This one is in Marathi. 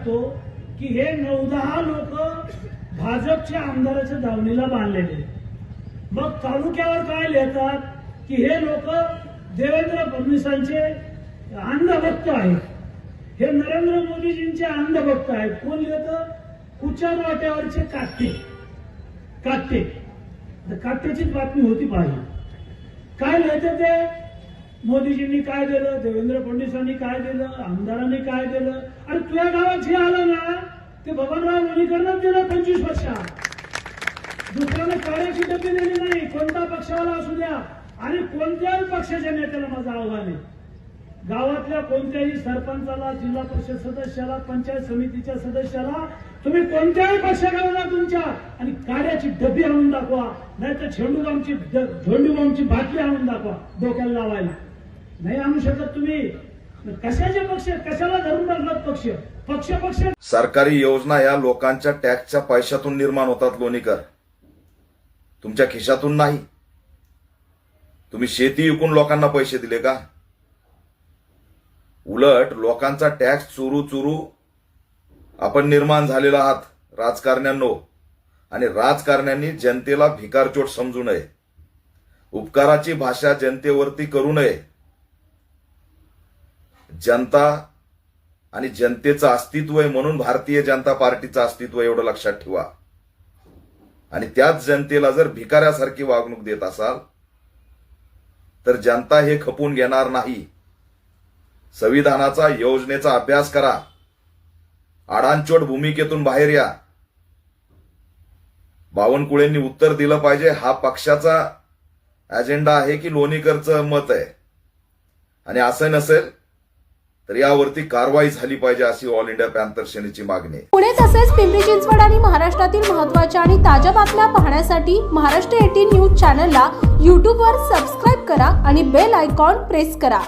लागतो की हे नऊ दहा लोक भाजपच्या आमदाराच्या दावणीला बांधलेले मग तालुक्यावर काय लिहितात की हे लोक देवेंद्र फडणवीसांचे अंधभक्त आहेत. हे नरेंद्र मोदीजींचे अंधभक्त आहेत. कोण लिहितं? कुचार वाट्यावरचे काटे काटे काट्याचीच बातमी होती पाहिजे काय लिहितं ते? मोदीजींनी काय दिलं? देवेंद्र फडणवीसांनी काय दिलं? आमदारांनी काय दिलं? आणि तुझ्या गावात जे आलं ना ते बबनराव लोणीकरनंच दिलं पंचवीस वर्षात. दुसऱ्यानं कार्याची डबी दिली नाही. कोणता पक्षावाला असू द्या. आणि कोणत्याही पक्षाच्या नेत्याला माझं आव्हान आहे. गावातल्या कोणत्याही सरपंचाला जिल्हा परिषद सदस्याला पंचायत समितीच्या सदस्याला तुम्ही कोणत्याही पक्षाकडे तुमच्या आणि कार्याची डबी आणून दाखवा. नाही तर झेंडूबामची झेंडूबामची बाटली आणून दाखवा. डोक्याला लावायला. नाही आणू शकत तुम्ही. कशाचे पक्ष? कशाला धरून राहतात पक्ष? पक्ष पक्ष सरकारी योजना या लोकांच्या टॅक्सच्या पैशातून निर्माण होतात लोणीकर. तुमच्या खिशातून नाही. तुम्ही शेती विकून लोकांना पैसे दिले का? उलट लोकांचा टॅक्स चुरू चुरू आपण निर्माण झालेला आहात राजकारण्यांनो. आणि राजकारण्यांनी जनतेला भिकारचोट समजू नये. उपकाराची भाषा जनतेवरती करू नये. जनता आणि जनतेचं अस्तित्व आहे म्हणून भारतीय जनता पार्टीचं अस्तित्व एवढं लक्षात ठेवा. आणि त्याच जनतेला जर भिकाऱ्यासारखी वागणूक देत असाल तर जनता हे खपून घेणार नाही. संविधानाचा योजनेचा अभ्यास करा. आडांचोट भूमिकेतून बाहेर या. बावनकुळेंनी उत्तर दिलं पाहिजे हा पक्षाचा अजेंडा आहे की लोणीकरचं मत आहे. आणि असं नसेल तर यावरती कारवाई झाली पाहिजे अशी ऑल इंडिया पॅन्थर सेनेची मागणी पुणे तसेच पिंपरी चिंचवड आणि महाराष्ट्रातील महत्त्वाच्या आणि ताज्या बातम्या पाहण्यासाठी महाराष्ट्र एटीन न्यूज चॅनलला यूट्यूबवर सबस्क्राईब करा आणि बेल आयकॉन प्रेस करा.